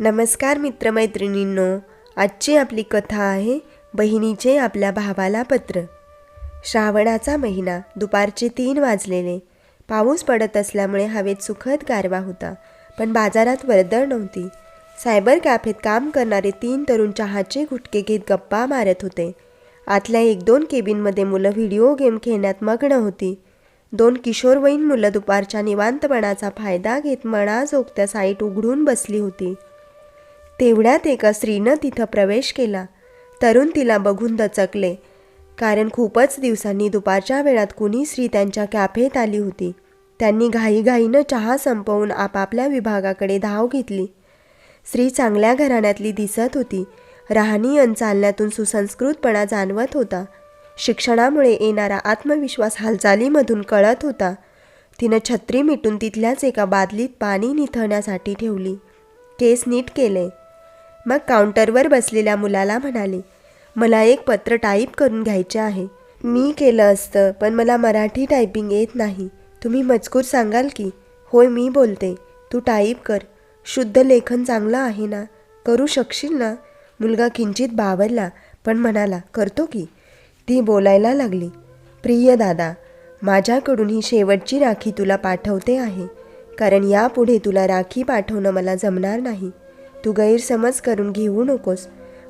नमस्कार मित्रमैत्रिणींनो आजची आपली कथा आहे बहिणीचे आपल्या भावाला पत्र. श्रावणाचा महिना दुपारचे तीन वाजलेले. पाऊस पडत असल्यामुळे हवेत सुखद गारवा होता पण बाजारात वर्दळ नव्हती. सायबर कॅफेत काम करणारे तीन तरुण चहाचे गुटके घेत गप्पा मारत होते. आतल्या एक दोन केबिनमध्ये मुलं व्हिडिओ गेम खेळण्यात मग्न होती. दोन किशोरवयीन मुलं दुपारच्या निवांतपणाचा फायदा घेत मनाजोगत्या साईट उघडून बसली होती. तेवढ्यात एका स्त्रीनं तिथं प्रवेश केला. तरुण तिला बघून दचकले. कारण खूपच दिवसांनी दुपारच्या वेळात कुणी स्त्री त्यांच्या कॅफेत आली होती. त्यांनी घाईघाईनं चहा संपवून आपापल्या विभागाकडे धाव घेतली. स्त्री चांगल्या घराण्यातली दिसत होती. राहणी अन चालण्यातून सुसंस्कृतपणा जाणवत होता. शिक्षणामुळे येणारा आत्मविश्वास हालचालीमधून कळत होता. तिनं छत्री मिटून तिथल्याच एका बादलीत पाणी निथळण्यासाठी ठेवली. केस नीट केले. मग काउंटरवर बसलेल्या मुलाला म्हणाले मला एक पत्र टाईप करून घ्यायचे आहे. मी केलं असतं पण मला मराठी टायपिंग येत नाही. तुम्ही मजकूर सांगाल की? होय मी बोलते. तू टाईप कर. शुद्ध लेखन चांगलं आहे ना? करू शकशील ना? मुलगा किंचित बावरला पण म्हणाला करतो की. ती बोलायला लागली प्रिय दादा माझ्याकडून ही शेवटची राखी तुला पाठवते आहे. कारण यापुढे तुला राखी पाठवणं मला जमणार नाही. तू गैरसमज करून घेऊ नकोस.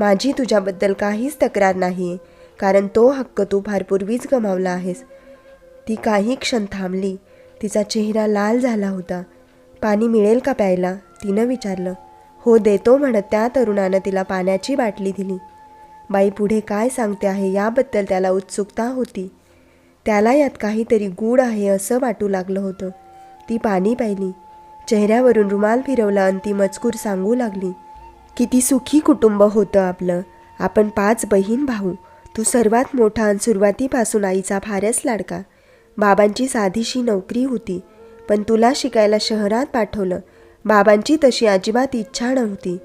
माझी तुझ्याबद्दल काहीच तक्रार नाही आहे कारण तो हक्क तू फार पूर्वीच गमावला आहेस. ती काही क्षण थांबली. तिचा चेहरा लाल झाला होता. पाणी मिळेल का प्यायला? तिनं विचारलं. हो देतो म्हणत त्या तरुणानं तिला पाण्याची बाटली दिली. बाई पुढे काय सांगते आहे याबद्दल त्याला उत्सुकता होती. त्याला यात काहीतरी गूढ आहे असं वाटू लागलं होतं. ती पाणी प्यायली. चेहऱ्यावरून रुमाल फिरवला आणि ती मजकूर सांगू लागली किती सुखी कुटुंब होतं आपलं. आपण पाच बहीण भाऊ. तू सर्वात मोठा आणि सुरुवातीपासून आईचा फारच लाडका. बाबांची साधीशी नोकरी होती पण तुला शिकायला शहरात पाठवलं. बाबांची तशी अजिबात इच्छा नव्हती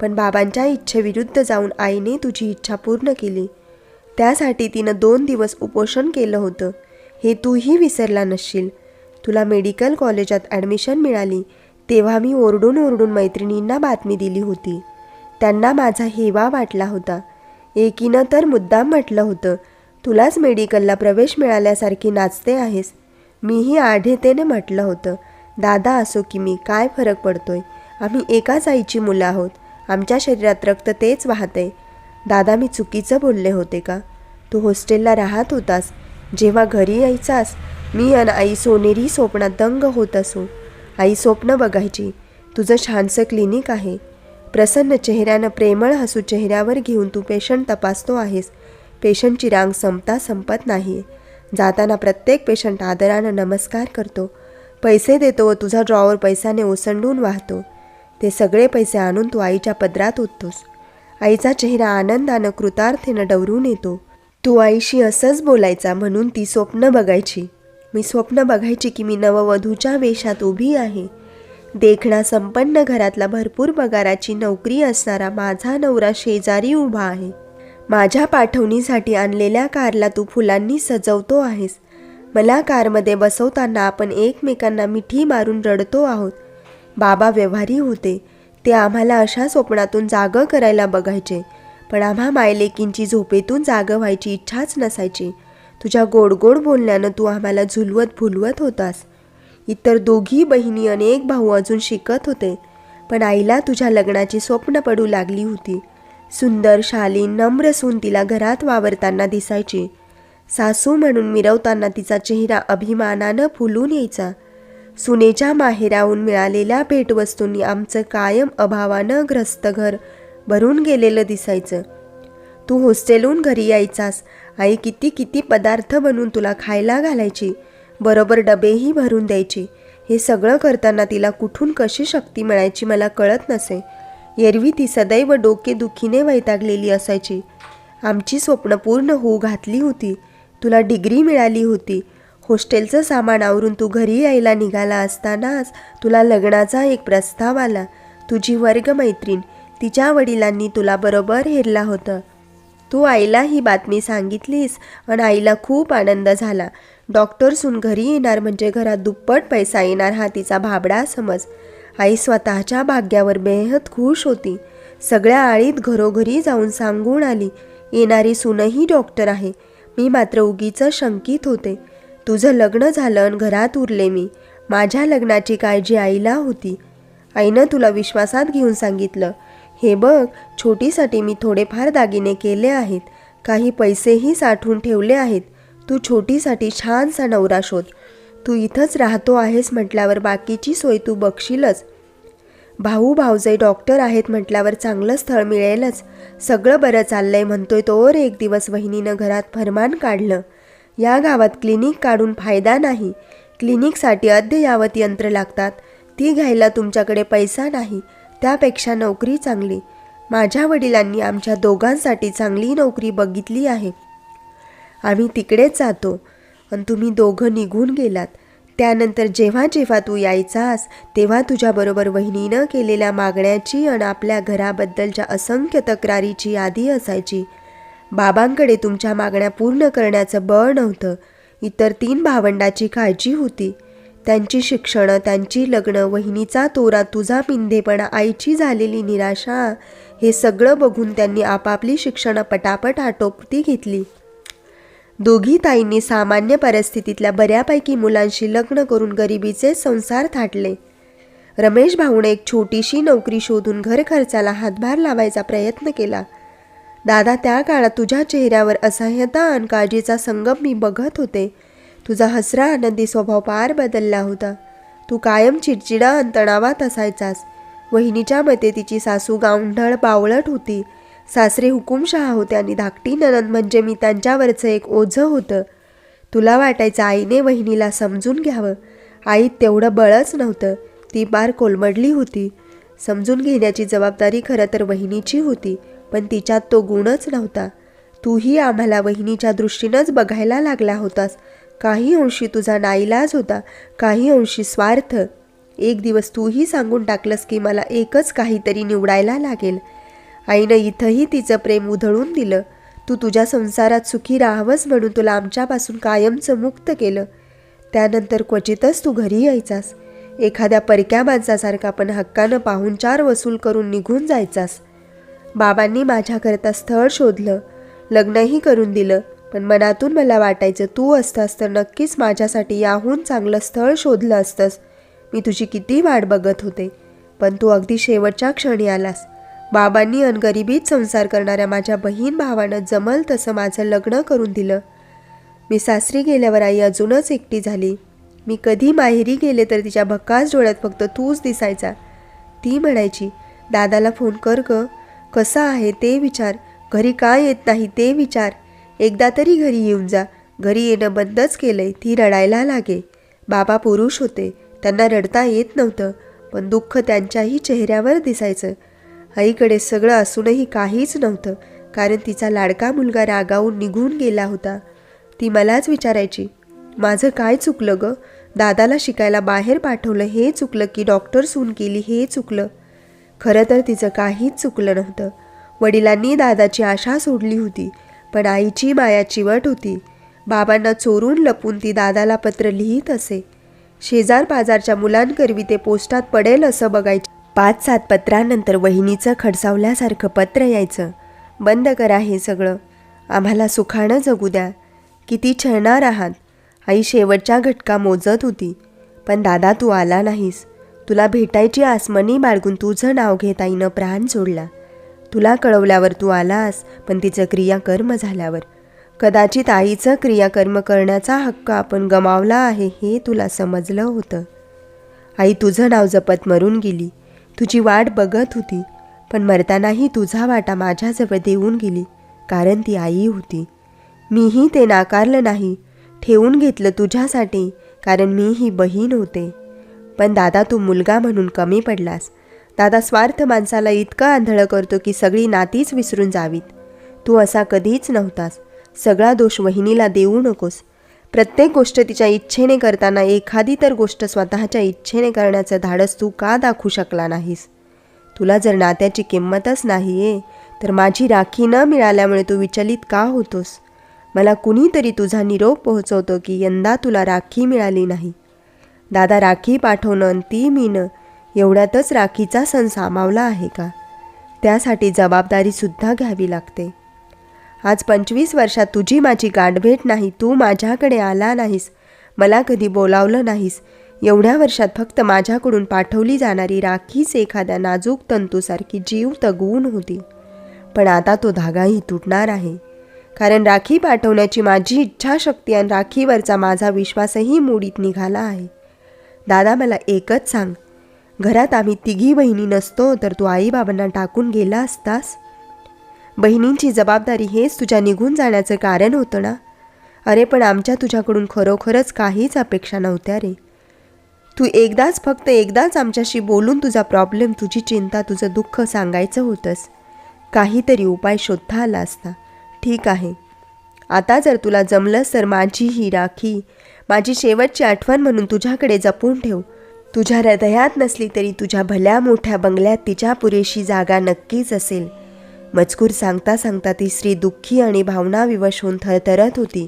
पण बाबांच्या इच्छेविरुद्ध जाऊन आईने तुझी इच्छा पूर्ण केली. त्यासाठी तिनं दोन दिवस उपोषण केलं होतं. हे तूही विसरला नसशील. तुला मेडिकल कॉलेजात ॲडमिशन मिळाली तेव्हा मी ओरडून ओरडून मैत्रिणींना बातमी दिली होती. त्यांना माझा हेवा वाटला होता. एकीनं तर मुद्दाम म्हटलं होतं तुलाच मेडिकलला प्रवेश मिळाल्यासारखी नाचते आहेस. मीही आढेतेने म्हटलं होतं दादा असो की मी काय फरक पडतोय? आम्ही एकाच आईची मुलं आहोत. आमच्या शरीरात रक्त तेच वाहते दादा मी चुकीचं बोलले होते का? तू हॉस्टेलला राहत होतास. जेव्हा घरी यायचास मी आणि आई सोनेरी स्वप्नात दंग होत असो. आई स्वप्न बघायची. तुझं छानसं क्लिनिक आहे. प्रसन्न चेहऱ्यानं प्रेमळ हसू चेहऱ्यावर घेऊन तू पेशंट तपासतो आहेस. पेशंटची रांग संपता संपत नाही जाताना प्रत्येक पेशंट आदरानं नमस्कार करतो. पैसे देतो व तुझा ड्रॉवर पैशाने ओसंडून वाहतो. ते सगळे पैसे आणून तू आईच्या पदरात ओततोस. आईचा चेहरा आनंदानं कृतार्थेनं डवरून येतो. तू आईशी असंच बोलायचा म्हणून ती स्वप्न बघायची. मी स्वप्न बघायची की मी नववधूच्या वेशात उभी आहे. देखणा संपन्न घरातला भरपूर पगाराची नोकरी असणारा माझा नवरा शेजारी उभा आहे. माझ्या पाठवणीसाठी आणलेल्या कारला तू फुलांनी सजवतो आहेस. मला कारमध्ये बसवताना आपण एकमेकांना मिठी मारून रडतो आहोत. बाबा व्यवहारी होते. ते आम्हाला अशा स्वप्नातून जागं करायला बघायचे. पण आम्हा मायलेकींची झोपेतून जागं व्हायची इच्छाच नसायची. तुझ्या गोड गोड बोलण्यानं तू आम्हाला झुलवत भुलवत होतास. इतर दोघी बहिणी अनेक भाऊ अजून शिकत होते पण आईला तुझ्या लग्नाची स्वप्न पडू लागली होती. सुंदर शालीन नम्र सून तिला घरात वावरताना दिसायची. सासू म्हणून मिरवताना तिचा चेहरा अभिमानानं फुलून यायचा. सुनेच्या माहेराहून मिळालेल्या भेटवस्तूंनी आमचं कायम अभावानं ग्रस्त घर भरून गेलेलं दिसायचं. तू हॉस्टेलहून घरी यायचास. आई किती किती पदार्थ बनवून तुला खायला घालायची. बरोबर डबेही भरून द्यायची. हे सगळं करताना तिला कुठून कशी शक्ती मिळायची मला कळत नसे. एरवी ती सदैव डोकेदुखीने वैतागलेली असायची. आमची स्वप्न पूर्ण होऊ घातली होती. तुला डिग्री मिळाली होती. हॉस्टेलचं सामान आवरून तू घरी यायला निघाला असतानाच तुला लग्नाचा एक प्रस्ताव आला. तुझी वर्गमैत्रीण तिच्या वडिलांनी तुला बरोबर हेरला होतं. तू आईला ही बातमी सांगितलीस आणि आईला खूप आनंद झाला. डॉक्टरसून घरी येणार म्हणजे घरात दुप्पट पैसा येणार हा तिचा भाबडा समज. आई स्वतःच्या भाग्यावर बेहद खुश होती. सगळ्या आळीत घरोघरी जाऊन सांगून आली येणारी सूनही डॉक्टर आहे. मी मात्र उगीच शंकित होते. तुझं लग्न झालं आणि घरात उरले मी. माझ्या लग्नाची काळजी आईला होती. आईनं तुला विश्वासात घेऊन सांगितलं हे बघ छोटीसाठी मी थोडेफार दागिने केले आहेत. काही पैसेही साठवून ठेवले आहेत. तू छोटीसाठी छानसा नवरा शोध. तू इथंच राहतो आहेस म्हटल्यावर बाकीची सोय तू बघशीलच. भाऊ भाऊजाई डॉक्टर आहेत म्हटल्यावर चांगलं स्थळ मिळेलच. सगळं बरं चाललंय म्हणतोय तोवर एक दिवस वहिनीनं घरात फरमान काढलं. या गावात क्लिनिक काढून फायदा नाही. क्लिनिकसाठी अद्ययावत यंत्र लागतात. ती घ्यायला तुमच्याकडे पैसा नाही. त्यापेक्षा नोकरी चांगली. माझ्या वडिलांनी आमच्या दोघांसाठी चांगली नोकरी बघितली आहे. आम्ही तिकडेच जातो. आणि तुम्ही दोघं निघून गेलात. त्यानंतर जेव्हा जेव्हा तू यायचास तेव्हा तुझ्याबरोबर वहिनीनं केलेल्या मागण्याची आणि आपल्या घराबद्दलच्या असंख्य तक्रारीची यादी असायची. बाबांकडे तुमच्या मागण्या पूर्ण करण्याचं बळ नव्हतं. इतर तीन भावंडाची काळजी होती. त्यांची शिक्षणं त्यांची लग्न वहिनीचा तोरा तुझा पिंधेपणा आईची झालेली निराशा हे सगळं बघून त्यांनी आपापली शिक्षणं पटापट आटोपती घेतली. दोघी ताईंनी सामान्य परिस्थितीतल्या बऱ्यापैकी मुलांशी लग्न करून गरिबीचे संसार थाटले. रमेश भाऊने एक छोटीशी नोकरी शोधून घर खर्चाला हातभार लावायचा प्रयत्न केला. दादा त्या काळात तुझ्या चेहऱ्यावर असह्यता आणि काळजीचा संगम मी बघत होते. तुझा हसरा आनंदी स्वभाव पार बदलला होता. तू कायम चिडचिडा आणि तणावात असायचास. वहिनीच्या मते तिची सासू गावंढळ बावळट होती. सासरे हुकुमशहा होते आणि धाकटी ननंद म्हणजे मी त्यांच्यावरचं एक ओझं होतं. तुला वाटायचं आईने वहिनीला समजून घ्यावं. आईत तेवढं बळच नव्हतं. ती पार कोलमडली होती. समजून घेण्याची जबाबदारी खरं तर वहिनीची होती पण तिच्यात तो गुणच नव्हता. तूही आम्हाला वहिनीच्या दृष्टीनंच बघायला लागला होतास. काही अंशी तुझा नाईलाज होता काही अंशी स्वार्थ. एक दिवस तूही सांगून टाकलंस की मला एकच काहीतरी निवडायला लागेल. आईनं इथंही तिचं प्रेम उधळून दिलं. तू तुझ्या संसारात सुखी राहावंस म्हणून तुला आमच्यापासून कायमचं मुक्त केलं. त्यानंतर क्वचितच तू घरी यायचास. एखाद्या परक्या माणसासारखा पण हक्कानं पाहुणचार वसूल करून निघून जायचास. बाबांनी माझ्याकरता स्थळ शोधलं. लग्नही करून दिलं. पण मनातून मला वाटायचं तू असतास तर नक्कीच माझ्यासाठी याहून चांगलं स्थळ शोधलं असतंस. मी तुझी किती वाट बघत होते पण तू अगदी शेवटच्या क्षणी आलास. बाबांनी अनगरिबीत संसार करणाऱ्या माझ्या बहीण भावानं जमल तसं माझं लग्न करून दिलं. मी सासरी गेल्यावर आई अजूनच एकटी झाली. मी कधी माहेरी गेले तर तिच्या भक्कास डोळ्यात फक्त तूच दिसायचा. ती म्हणायची दादाला फोन कर ग. कसा आहे ते विचार. घरी का येत नाही ते विचार. एकदा तरी घरी येऊन जा. घरी येणं बंदच केलंय ती रडायला लागे. बाबा पुरुष होते त्यांना रडता येत नव्हतं पण दुःख त्यांच्याही चेहऱ्यावर दिसायचं. आईकडे सगळं असूनही काहीच नव्हतं कारण तिचा लाडका मुलगा रागावून निघून गेला होता. ती मलाच विचारायची माझं काय चुकलं ग? दादाला शिकायला बाहेर पाठवलं हे चुकलं की डॉक्टर सून केली हे चुकलं? खरं तर तिचं काहीच चुकलं नव्हतं. वडिलांनी दादाची आशा सोडली होती पण आईची माया चिवट होती. बाबांना चोरून लपून ती दादाला पत्र लिहित असे. शेजार बाजारच्या मुलांकरवी ते पोस्टात पडेल असं बघायचे. पाच सात पत्रानंतर वहिनीचं खडसावल्यासारखं पत्र यायचं. बंद करा हे सगळं. आम्हाला सुखानं जगू द्या. किती छळणार आहात? आई शेवटच्या घटका मोजत होती. पण दादा तू आला नाहीस. तुला भेटायची आसमनी बाळगून तुझं नाव घेत आईनं प्राण सोडला. तुला कळवल्यावर तू आलास पण तिचं क्रियाकर्म झाल्यावर. कदाचित आईचं क्रियाकर्म करण्याचा हक्क आपण गमावला आहे हे तुला समजलं होतं. आई तुझं नाव जपत मरून गेली. तुझी वाट बघत होती पण मरतानाही तुझा वाटा माझ्याजवळ देऊन गेली कारण ती आई होती. मीही ते नाकारलं नाही ठेवून घेतलं तुझ्यासाठी कारण मी ही बहीण होते. पण दादा तू मुलगा म्हणून कमी पडलास दादा स्वार्थ माणसाला इतकं आंधळं करतो की सगळी नातीच विसरून जावीत. तू असा कधीच नव्हतास. सगळा दोष वहिनीला देऊ नकोस. प्रत्येक गोष्ट तिच्या इच्छेने करताना एखादी तर गोष्ट स्वतःच्या इच्छेने करण्याचं धाडस तू का दाखवू शकला नाहीस? तुला जर नात्याची किंमतच नाही आहे तर माझी राखी न मिळाल्यामुळे तू विचलित का होतोस? मला कुणीतरी तुझा निरोप पोहोचवतो की यंदा तुला राखी मिळाली नाही. दादा राखी पाठवणं आणि ती मीनं एवढ्यातच राखीचा सण सामावला आहे का? त्यासाठी जबाबदारीसुद्धा घ्यावी लागते. आज पंचवीस वर्षात तुझी माझी गाठभेट नाही तू माझ्याकडे आला नाहीस मला कधी बोलावलं नाहीस. एवढ्या वर्षात फक्त माझ्याकडून पाठवली जाणारी राखीच एखाद्या नाजूक तंतूसारखी जीव तगवून होती. पण आता तो धागाही तुटणार आहे. कारण राखी पाठवण्याची माझी इच्छाशक्ती आणि राखीवरचा माझा विश्वासही मुडीत निघाला आहे. दादा मला एकच सांग. घरात आम्ही तिघी बहिणी नसतो तर तू आईबाबांना टाकून गेला असतास? बहिणींची जबाबदारी हेच तुझ्या निघून जाण्याचं कारण होतं ना? अरे पण आमच्या तुझ्याकडून खरोखरच काहीच अपेक्षा नव्हत्या रे. तू एकदाच फक्त एकदाच आमच्याशी बोलून तुझा प्रॉब्लेम तुझी चिंता तुझं दुःख सांगायचं होतंस. काहीतरी उपाय शोधता आला असता. ठीक आहे. आता जर तुला जमलंस तर माझी ही राखी माझी शेवटची आठवण म्हणून तुझ्याकडे जपून ठेव. तुझ्या हृदयात नसली तरी तुझ्या भल्या मोठ्या बंगल्यात तिच्या पुरेशी जागा नक्कीच असेल. मजकूर सांगता सांगता ती स्त्री दुःखी आणि भावनाविवश होऊन थरथरत होती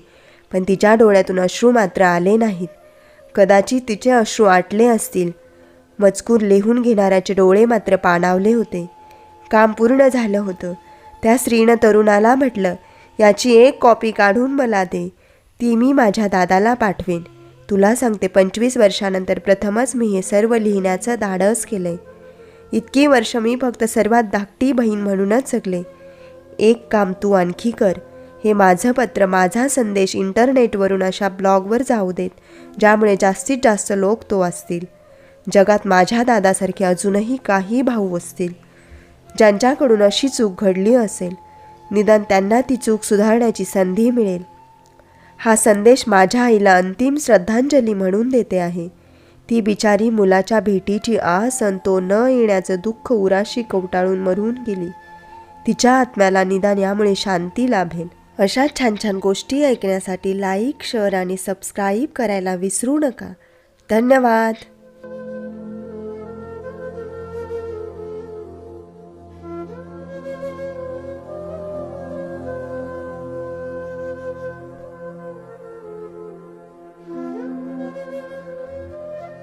पण तिच्या डोळ्यातून अश्रू मात्र आले नाहीत. कदाचित तिचे अश्रू आटले असतील. मजकूर लिहून घेणाऱ्याचे डोळे मात्र पाणावले होते. काम पूर्ण झालं होतं. त्या स्त्रीनं तरुणाला म्हटलं याची एक कॉपी काढून मला दे. ती मी माझ्या दादाला पाठवेन. तुला सांगते पंचवीस वर्षानंतर प्रथमच मी हे सर्व लिहिण्याचं धाडस केलंय. इतकी वर्ष मी फक्त सर्वात धाकटी बहीण म्हणूनच जगले. एक काम तू आणखी कर. हे माझं पत्र माझा संदेश इंटरनेटवरून अशा ब्लॉगवर जाऊ देत ज्यामुळे जास्तीत जास्त लोक तो असतील. जगात माझ्या दादासारखे अजूनही काही भाऊ असतील ज्यांच्याकडून अशी चूक घडली असेल. निदान त्यांना ती चूक सुधारण्याची संधी मिळेल. हा संदेश माझ्या आईला अंतिम श्रद्धांजली म्हणून देते आहे. ती बिचारी मुलाच्या भेटीची आस अन तो न येण्याचं दुःख उराशी कवटाळून मरून गेली. तिच्या आत्म्याला निदान यामुळे शांती लाभेल. अशा छान छान गोष्टी ऐकण्यासाठी लाईक शेअर आणि सबस्क्राईब करायला विसरू नका. धन्यवाद.